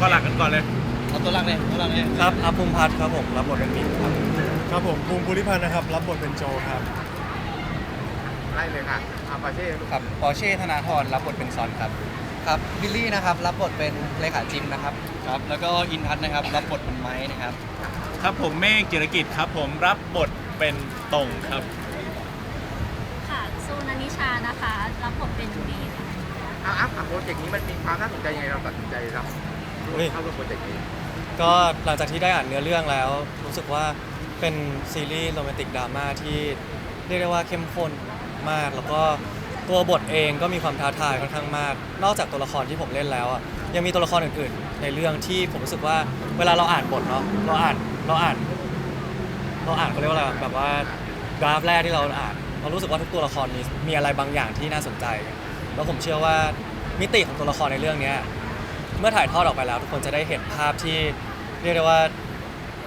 คนหลักกันก่อนเลย เอาตัวหลักเลยตัวหลักเลยครับอาภูมิพัฒน์ครับผมรับบทเป็นหมิงครับครับผมภูมิภูริพันธ์นะครับ รับบทเป็นโจครับไล่เลยค่ะอาปาเช่ลูกครับปอร์เช่ธนาธรรับบทเป็นซอนครับครับบิลลี่นะครับรับบทเป็นเลขาจิมนะครับครับ แล้วก็อินทัศน์นะครับ รับบทเป็นไม้นะครับ ครับผมเมฆจิรกิจครับผมรับบทเป็นตรงครับค่ะซูนันนิชานะคะ รับบทเป็นเมย์ค่ะเอาอัพโปรเจกต์นี้มันมีความน่าสนใจยังไงเราตัดสินใจรับ เฮ้ยเข้าร่วมโปรเจกต์นี้ก็หลังจากที่ได้อ่านเนื้อเรื่องแล้ว รู้สึกว่าเป็นซีรีส์โรแมนติกดราม่าที่เรียกได้ว่าเข้มข้นมาก แล้วก็ตัวบทเองก็มีความท้าทายค่อนข้างมาก นอกจากตัวละครที่ผมเล่นแล้วอะยังมีตัวละครอื่นๆ ในเรื่องที่ผมรู้สึกว่าเวลาเราอ่านบทเนาะเราอ่านเราอ่านเราอ่านเขาเรียกว่าอะไรแบบว่ากราฟแรกที่เราอ่านเรารู้สึกว่าทุกตัวละครมีมีอะไรบางอย่างที่น่าสนใจ แล้วผมเชื่อว่ามิติของตัวละครในเรื่องเนี้ย เมื่อถ่ายทอดออกไปแล้ว ทุกคนจะได้เห็นภาพที่เรียกได้ว่า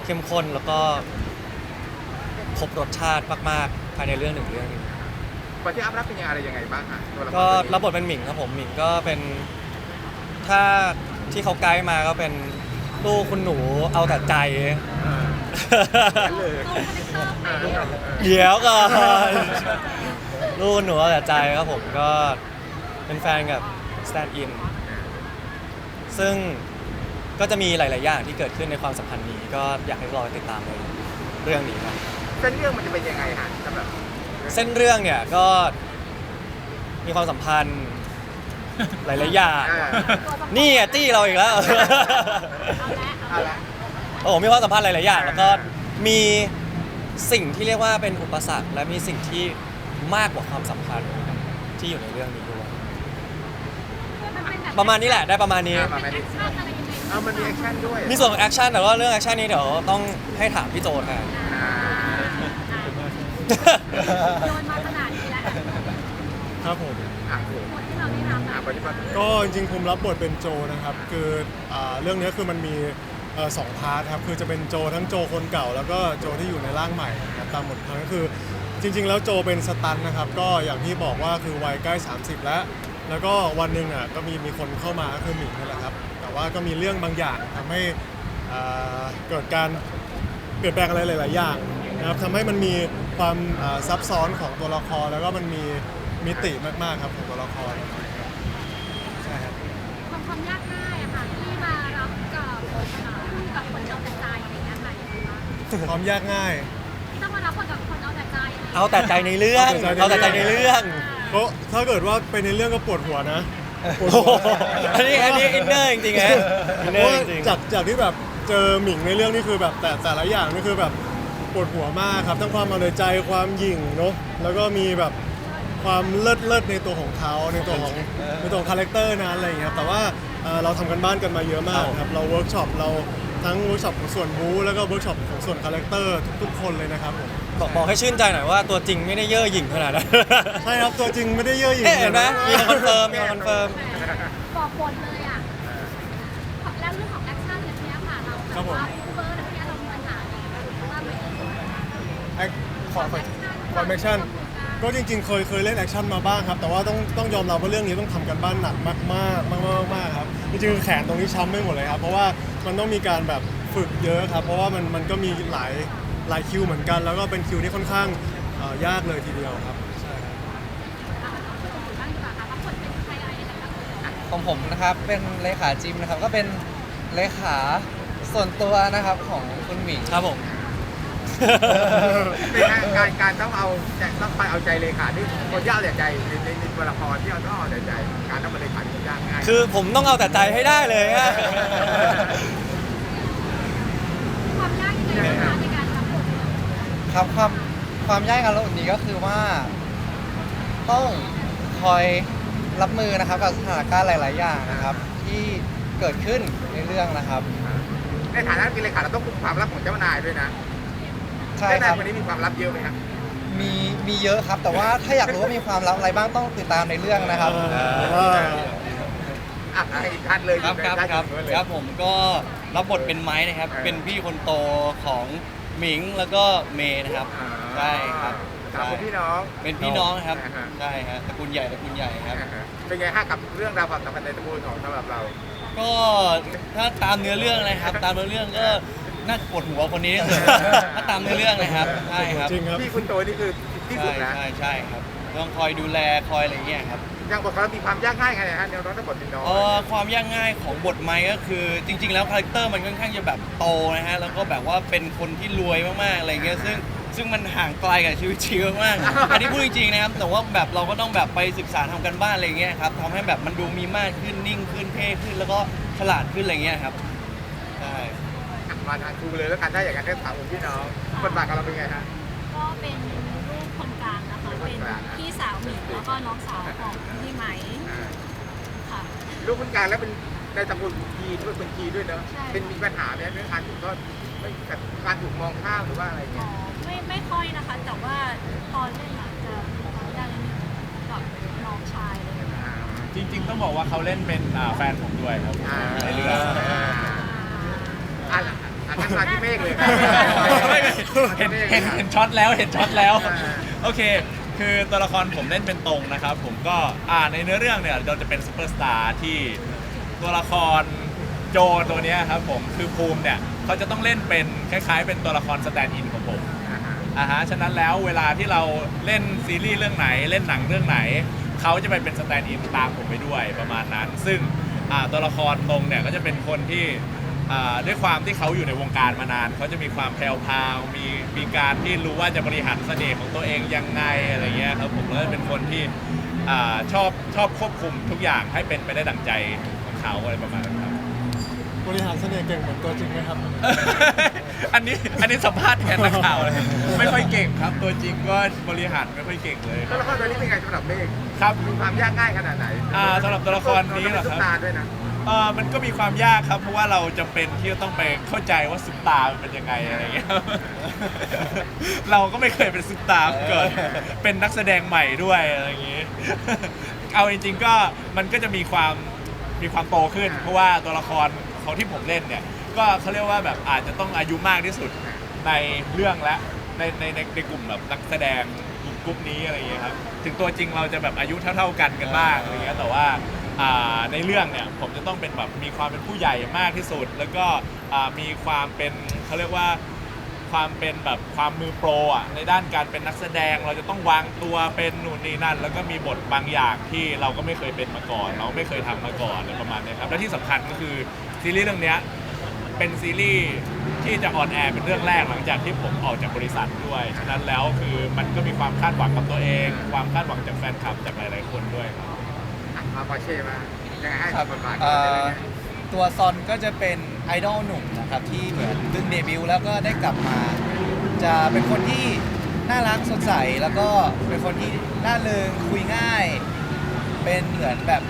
เข้มข้นแล้วก็ครบรสชาติมากๆภายในเรื่องหนึ่งเรื่องหนึงก่อนที่อัพรับเป็นยังไงอะไรยังไงบ้างคะตัวละครก็ตัวนี้รับบทเป็นหมิงครับผมหมิงก็เป็นถ้าที่เขาไกด์มาก็เป็นลูกคุณหนูเอาแต่ใจอ่างั้นเลยตรงคาแรคเตอร์เออเออเออเดี๋ยวก่อนลูกหนูเอาแต่ใจครับผมก็เป็นแฟนกับ Stand In ซึ่งก็จะมีหลาย ๆ อย่างที่เกิดขึ้นในความสัมพันธ์นี้ ก็อยากให้รอติดตามในเรื่องนี้ครับเส้นเรื่องมันจะเป็นยังไงฮะสำหรับเส้นเรื่องเนี่ยก็มีความสัมพันธ์หลาย ๆ อย่างอ่านี่อะจี้เราอีกแล้ว เอาละเอาเอาละละโอ้โหมีความสัมพันธ์หลาย ๆ อย่าง แล้วก็มีสิ่งที่เรียกว่าเป็นอุปสรรค และมีสิ่งที่มากกว่าความสัมพันธ์ที่อยู่ในเรื่องนี้ด้วยมันเป็นแบบประมาณนี้แหละได้ประมาณนี้อ่ามาเป็นแมแอคชั่นอะไรยังไงเอามันมีแอคชั่นด้วยมีส่วนของแอคชั่นแต่ว่าเรื่องแอคชั่นนี้เดี๋ยวต้องให้ถามพี่โจแทน อ่าโยนมาขนาดนี้แล้วครับผม อะบทที่เราได้รับอะอะปฏิบัติก็จริงๆผมรับบทเป็นโจนะครับคืออ่าเรื่องนี้คือมันมีเอ่อสองพาร์ทครับคือจะเป็นโจทั้งโจคนเก่า แล้วก็โจที่อยู่ในร่างใหม่นะครับตามบทพังก็คือจริง ๆ แล้วโจเป็นสตันท์นะครับก็อย่างที่บอกว่าคือวัยใกล้ 30 แล้ว แล้วก็วันหนึ่งอะก็มีมีคนเข้ามาก็คือหมิงนี่แหละครับ แต่ว่าก็มีเรื่องบางอย่างทำให้อ่าเกิดการเปลี่ยนแปลงอะไรหลาย ๆ อย่างนะครับทำให้มันมีความอ่าซับซ้อนของตัวละครแล้วก็มันมีมิติมาก ๆ ครับของตัวละครใช่ครับ ความความยากง่ายอะค่ะที่มารับกับคนอ่ากับคนเอาแต่ใจอะไรอย่างเงี้ยค่ะยังไงบ้างความยากง่าย ที่ต้องมารับคนกับคนเอาแต่ใจอะไรอย่างเงี้ยเอาแต่ใจในเรื่องเอาเอาแต่แต่ใจใจในในเรื่เรื่อองงเพราะถ้าเกิดว่าเป็นในเรื่องก็ปวดหัวนะปวดโอ้หัโหวอันนี้อันนี้อินเนอร์จริงๆฮะอินเพเนอราะร์ว่าจริงจากจากที่แบบเจอหมิงในเรื่องนี่คือแบบแต่แต่ละอย่างนี่คือแบบปวดหัวมากครับ ทั้งความเอาแต่ใจความหยิ่งเนาะแล้วก็มีแบบความเลิศเลิศในตัวของเขาในตัวของในตัวของคาแรคเตอร์นั้นอะไรอย่างเงี้ยครับแต่ว่าเอ่อเราทำกันบ้านกันมาเยอะมากครับเราเวิร์กช็อปเราทั้งเวิร์กช็อปของส่วนบู๊แล้วก็เวิร์กช็อปของส่วนคาแรคเตอร์ทุกๆคนเลยนะครับผม บอกบอกให้ชื่นใจหน่อยว่าตัวจริงไม่ได้เย่อหยิ่งขนาดนั้นใช่ครับตัวจริงไม่ได้เย่อหยิ่งเอ๊ะเห็นไหมมีคอนเฟิร์มมีคอนเฟิร์ม บอกบทเลยอะแล้วเรื่องของแอคชั่นอย่างเงี้ยค่ะเราแบบว่าเบอร์อะไรเงี้ยเรามีปัญหาอะไรบ้างไหมแอคขอขอความแอคชั่นก็จริงๆ เคยเคยเล่นแอคชั่นมาบ้างครับ แต่ว่าต้องต้องยอมรับว่าเรื่องนี้ต้องทำกันบ้านหนักมากมากมากมากมากครับจริงๆแขนตรงนี้ช้ำไม่หมดเลยครับเพราะว่ามันต้องมีการแบบฝึกเยอะครับ เพราะว่ามันมันก็มีหลาย หลายคิวเหมือนกัน แล้วก็เป็นคิวที่ค่อนข้างเอ่อยากเลยทีเดียวครับใช่ครับบ้างดีกว่าค่ะว่าคนเป็นใครอะไรยังไงบ้างของผมนะครับเป็นเลขาจิมนะครับก็เป็นเลขาส่วนตัวนะครับของคุณหมิงครับผม เป็นไงการการต้องเอาใจต้องไปเอาใจเลขาที่คนยากแต่ใจในในในตัวละครที่เราต้องเอาแต่ใจ การต้องมาเลขาที่ยากง่ายคือผมต้องเอาแต่ใจให้ได้เลยฮะ ความยากยังไงบ้างคะในการรับบท ครับความความยากการรับบทนี้ก็คือว่า ต้องคอยรับมือนะครับกับสถานการณ์หลาย ๆ อย่างนะครับ ที่เกิดขึ้นในเรื่องนะครับ ในฐานะเป็นเลขาเราต้องคุมความลับของเจ้านายด้วยนะใช่เจ้าคนายรับคนนี้มีความลับเยอะไหมครับมีมีเยอะครับ แต่ว่าถ้าอยากรู้ว่ามีความลับอะไรบ้างต้องติดตามในเรื่องนะครับอะให้อีกท่านเลยครับครับได้ครับได้เลยครับผมก็รับบทเป็นไม้นะครับอ่าเป็นพี่คนโตของ หมิงแล้วก็เมย์นะครับอ่าใช่ครับครับใช่เป็นพี่น้องเป็นพี่น้องครับอ่าฮะใช่ฮะตระกูลใหญ่ตระกูลใหญ่ครับ อ่าฮะเป็นไงฮะกับเรื่องราวความสัมพันธ์ในตระกูลของสำหรับเรา ก็ถ้าตามเนื้อเรื่องนะครับ ตามเนื้อเรื่องก็น่าปวดหัวคนนี้ที่สุด ถ้าตามเนื้อเรื่องนะครับใช่ครับจริงครับ พี่คุณโตนี่คือที่สุใช่ดนะ ใช่ใช่ครับต้องคอยดูแลคอยอะไรเงี้ยครับ อย่างบทของเรามีความยากง่ายไงฮะแนวน้องบทเป็นน้องเอ่อความยากง่ายของบทไม้ก็คือ จริง ๆ แล้วคาแรคเตอร์มันค่อนข้างจะแบบโตนะฮะแล้วก็แบบว่าเป็นคนที่รวยมากๆอะไรเงี้ยซึ่งซึ่งมันห่างไกลกับชีวิตจริงมากๆอันนี้พูดจริงๆนะครับแต่ว่าแบบเราก็ต้องแบบไปศึกษาทำกันบ้านอะไรเงี้ยครับทำให้แบบมันดูมีมากขึ้นนิ่งขึ้นเท่ขึ้นแล้วก็ฉลาดขึ้นอะไรเงี้ยครับใช่ มาทางครูเลยแล้วกันถ้าอย่างนั้นก็ถามผมพี่น้องบทบาทของเราเป็นไงฮะ ก็เป็นลูกคนกลางนะคะ เป็นพี่สาวหมิงแล้วก็น้องสาวของพี่ไหมอ่าค่ะ ลูกคนกลางแล้วเป็นในตระกูลจีนด้วยคนจีนด้วยเนอะใช่ เป็นมีปัญหาไหมเรื่องการถูกทอดกับการถูกมองข้ามหรือว่าอะไรอ๋เงี้อยไม่ไม่ค่อยนะคะ แต่ว่าตอนเล่นอาจจะความยากนิดนึงกับน้องชายเลยอ่า จริง ๆ ต้องบอกว่าเขาเล่นเป็นอ่าแฟนผมด้วยครับอ่า ในเรื่องอ่าอะอะงั้นมาที่เมฆเลย เห็นเห็นเห็นช็อตแล้วเห็นช็อตแล้วอ่าโอเค คือตัวละครผมเล่นเป็นตรงนะครับ ผมก็อ่าในเนื้อเรื่องเนี่ยเราจะเป็นซูเปอร์สตาร์ที่ตัวละครโจตัวเนี้ยครับผมคือภูมิเนี่ยเขาจะต้องเล่นเป็นคล้ายๆ เป็นตัวละครสแตนด์อินของผมอ่าฮะอ่าฮะฉะนั้นแล้วเวลาที่เราเล่นซีรีส์เรื่องไหนเล่นหนังเรื่องไหนเขาจะไปเป็นสแตนด์อินตามผมไปด้วยประมาณนั้น ซึ่งอ่าตัวละครตรงเนี่ยก็จะเป็นคนที่ อ่าด้วยความที่เขาอยู่ในวงการมานานเขาจะมีความแพรวพราวมีมีการที่รู้ว่าจะบริหารเสน่ห์ของตัวเองยังไงอะไรเงี้ยครับผมแล้วก็เป็นคนที่อ่าชอบชอบควบคุมทุกอย่างให้เป็นไปได้ดังใจของเขาอะไรประมาณนั้นครับ บริหารเสน่ห์เก่งเหมือนตัวจริงไหมครับ อันนี้อันนี้สัมภาษณ์แทนนักข่าวเลยไม่ค่อยเก่งครับ ตัวจริงก็บริหารไม่ค่อยเก่งเลยตัวละครตัวนี้เป็นไงสำหรับเมฆครับมีความยากง่ายขนาดไหนอ่าสำหรับตัวละครนี้เหรอครับ ตาด้วยนะ เออมันก็มีความยากครับ เพราะว่าเราจะเป็นที่จะต้องไปเข้าใจว่าซุปตามันเป็นยังไงอะไรเงี้ย เราก็ไม่เคยเป็นซุปตามาก่อนเป็นนักแสดงใหม่ด้วยอะไรอย่างงี้ เอาจริงๆก็มันก็จะมีความมีความโตขึ้น เพราะว่าตัวละครของที่ผมเล่นเนี่ย ก็เขาเรียกว่าแบบอาจจะต้องอายุมากที่สุดในเรื่องและในในในในกลุ่มแบบนักแสดงกลุ่มนี้อะไรอย่างเงี้ยครับ ถึงตัวจริงเราจะแบบอายุเท่า ๆกันกันบ้างอะไรเงี้ยแต่ว่า อ่าในเรื่องเนี่ยผมจะต้องเป็นแบบมีความเป็นผู้ใหญ่มากที่สุด แล้วก็อ่ามีความเป็นเขาเรียกว่าความเป็นแบบความมือโปรอะในด้านการเป็นนักแสดงเราจะต้องวางตัวเป็นนู่นนี่นั่น แล้วก็มีบทบางอย่างที่เราก็ไม่เคยเป็นมาก่อน เราไม่เคยทำมาก่อนอะไรประมาณเนี้ยครับและที่สำคัญก็คือซีรีส์เรื่องเนี้ย เป็นซีรีส์ที่จะออนแอร์เป็นเรื่องแรกหลังจากที่ผมออกจากบริษัทด้วย ฉะนั้นแล้วคือมันก็มีความคาดหวังกับตัวเอง ความคาดหวังจากแฟนคลับจากหลาย ๆ คนด้วยครับ อะมาปอร์เช่มายังไงให้ครับบทบาทเอ่กันเลยอเนี่ยตัวซอนก็จะเป็นไอดอลหนุ่มนะครับที่เหมือนเพิ่งเดบิวต์แล้วก็ได้กลับมา จะเป็นคนที่น่ารักสดใสแล้วก็เป็นคนที่น่าเริงคุยง่าย เป็นเหมือนแบบ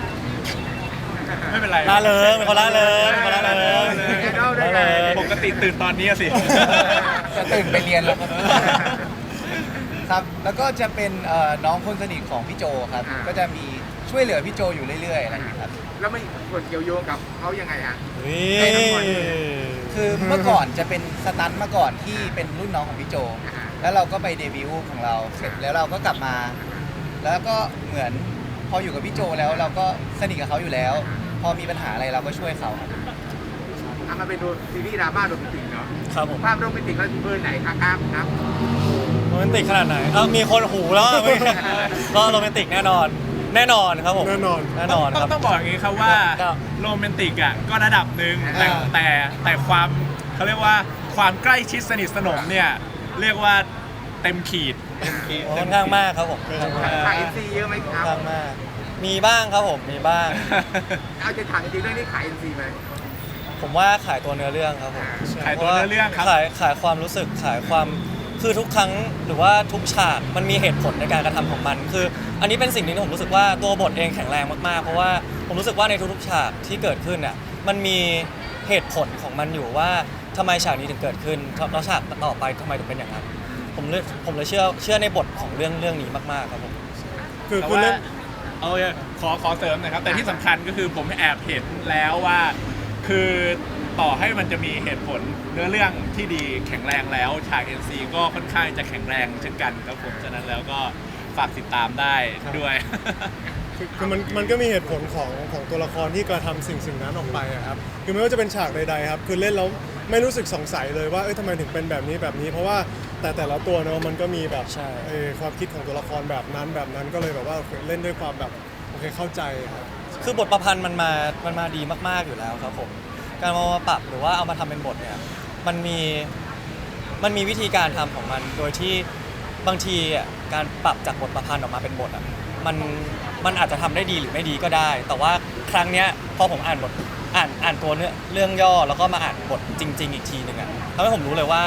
ไม่เป็นไรล่าเริงเป็นคนล่าเริงเป็นคนล่าเริงไอดอลได้ไง ปกติตื่นตอนนี้อะสิ จะตื่นไปเรียนแล้วครับ ครับ แล้วก็จะเป็นเอ่อน้องคนสนิทของพี่โจครับ อ่า ก็จะมี ช่วยเหลือพี่โจอยู่เรื่อยๆอะไรอย่างเงี้ยครับ แล้วไม่ส่วนเกี่ยวโยงกับเขายังไงฮะนี่ คือเมื่อก่อนจะเป็นสตันท์มาก่อนที่เป็นรุ่นน้องของพี่โจ อ่าฮะ แล้วเราก็ไปเดบิวต์ของเราเสร็จแล้วเราก็กลับมา แล้วก็เหมือนพออยู่กับพี่โจแล้วเราก็สนิทกับเขาอยู่แล้ว พอมีปัญหาอะไรเราก็ช่วยเขาครับทำมาเป็นดูซีรีส์ดราม่าโรแมนติกเนาะครับผมภาพโรแมนติกแล้วเบอร์ไหนครับครับครับ โรแมนติกขนาดไหน เอ้ามีคนหูแล้วอะ ก็โรแมนติกแน่นอน แน่นอนครับผมแน่นอน แน่นอนต้อครังบ ต้องบอกอย่างนี้ครับว่าครับ โรแมนติกอะก็ระดับหนึ่งแต่อ่า แต่แต่ความเขาเรียกว่าความใกล้ชิดสนิทสนมเนี่ยเรียกว่าเต็มขีด ค่อนข้างมากครับผมค่อนข้างมากถ่ายเอ็นซีเยอะไหมคค่อรันบ ข้างมาก มีบ้างครับผมมีบ้าง เอาจะถามจริงๆเรื่องนี้ขายเอ็นซีไหม ผมว่าขายตัวเนื้อเรื่องครับผมขายตัวเนื้อเรื่องครับขายขายความรู้สึกขายความ คือทุกครั้งหรือว่าทุกฉากมันมีเหตุผลในการกระทำของมัน คือ อันนี้เป็นสิ่งหนึงที่ผมรู้สึกว่าตัวบทเองแข็งแรงมากๆ เพราะว่าผมรู้สึกว่าในทุกๆฉากที่เกิดขึ้นเนี่ยมันมีเหตุผลของมันอยู่ว่าทำไมฉากนี้ถึงเกิดขึ้นแล้วฉากต่อไปทำไมถึงเป็นอย่างนั้น ผมเลยผมเลยเชื่อเชื่อในบทของเรื่องเรื่องนี้มากๆครับผมคือแต่คุณว่าเล่นเอาเลยขอขอเสริมหนะครับ แต่ที่สำคัญก็คือผมแอบเห็นแล้วว่า คือ ต่อให้มันจะมีเหตุผลเนื้อเรื่องที่ดีแข็งแรงแล้วฉาก NC ก็ค่อนข้างจะแข็งแรงเช่นกันครับผมฉะนั้นแล้วก็ฝากติดตามได้ด้วย คือคือมันมันก็มีเหตุผลของของตัวละครที่กระทำสิ่งสิ่งนั้นออกไปอะครับคือไม่ว่าจะเป็นฉากใดๆครับคือเล่นแล้วไม่รู้สึกสงสัยเลยว่าเอ้ยทำไมถึงเป็นแบบนี้แบบนี้ เพราะว่าแต่แต่ละตัวเนาะมันก็มีแบบใช่ เอ่อความคิดของตัวละครแบบนั้นแบบนั้นก็เลยแบบว่าเล่นด้วยความแบบโอเคเข้าใจครับ คือบทประพันธ์มันมา มันมาดีมากๆอยู่แล้วครับผม การเอามาปรับหรือว่าเอามาทำเป็นบทเนี่ยมันมีมันมีวิธีการทำของมัน โดยที่บางทีอะการปรับจากบทประพันธ์ออกมาเป็นบทอะมันมันอาจจะทำได้ดีหรือไม่ดีก็ได้ แต่ว่าครั้งเนี้ยพอผมอ่านบทอ่านอ่านตัวเนื้อเรื่องย่อแล้วก็มาอ่านบทจริง ๆ อีกทีหนึ่งอะทำให้ผมรู้เลยว่า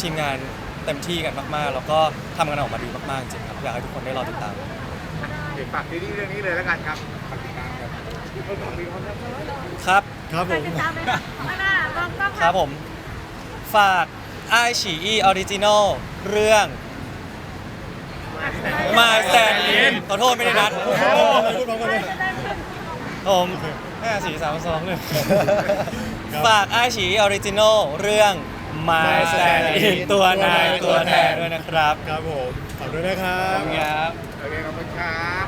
ทีมงานเต็มที่กันมากๆ แล้วก็ทำกันออกมาดีมากๆจริงครับอยากให้ทุกคนได้รอติดตาม เห็นฝากซีรีส์เรื่องนี้เลยแล้วกันครับฝากติดตาม ครับเออฝากติดตามครับครับ ครับผม ติดตามเลยนะข้างหน้ากล้องกล้องครับผม ฝากไอฉีอีออริจินอลเรื่อง My Stand In ขอโทษไม่ได้นัดพูดพร้อมกันเลยผมห้าสี่สามสองหนึ่งครับฝากไอฉีออริจินอลเรื่อง My Stand In ตัวนายตัวแทนด้วยนะครับ ครับผม ฝากด้วยนะครับขอบคุณครับ โอเคขอบคุณครับ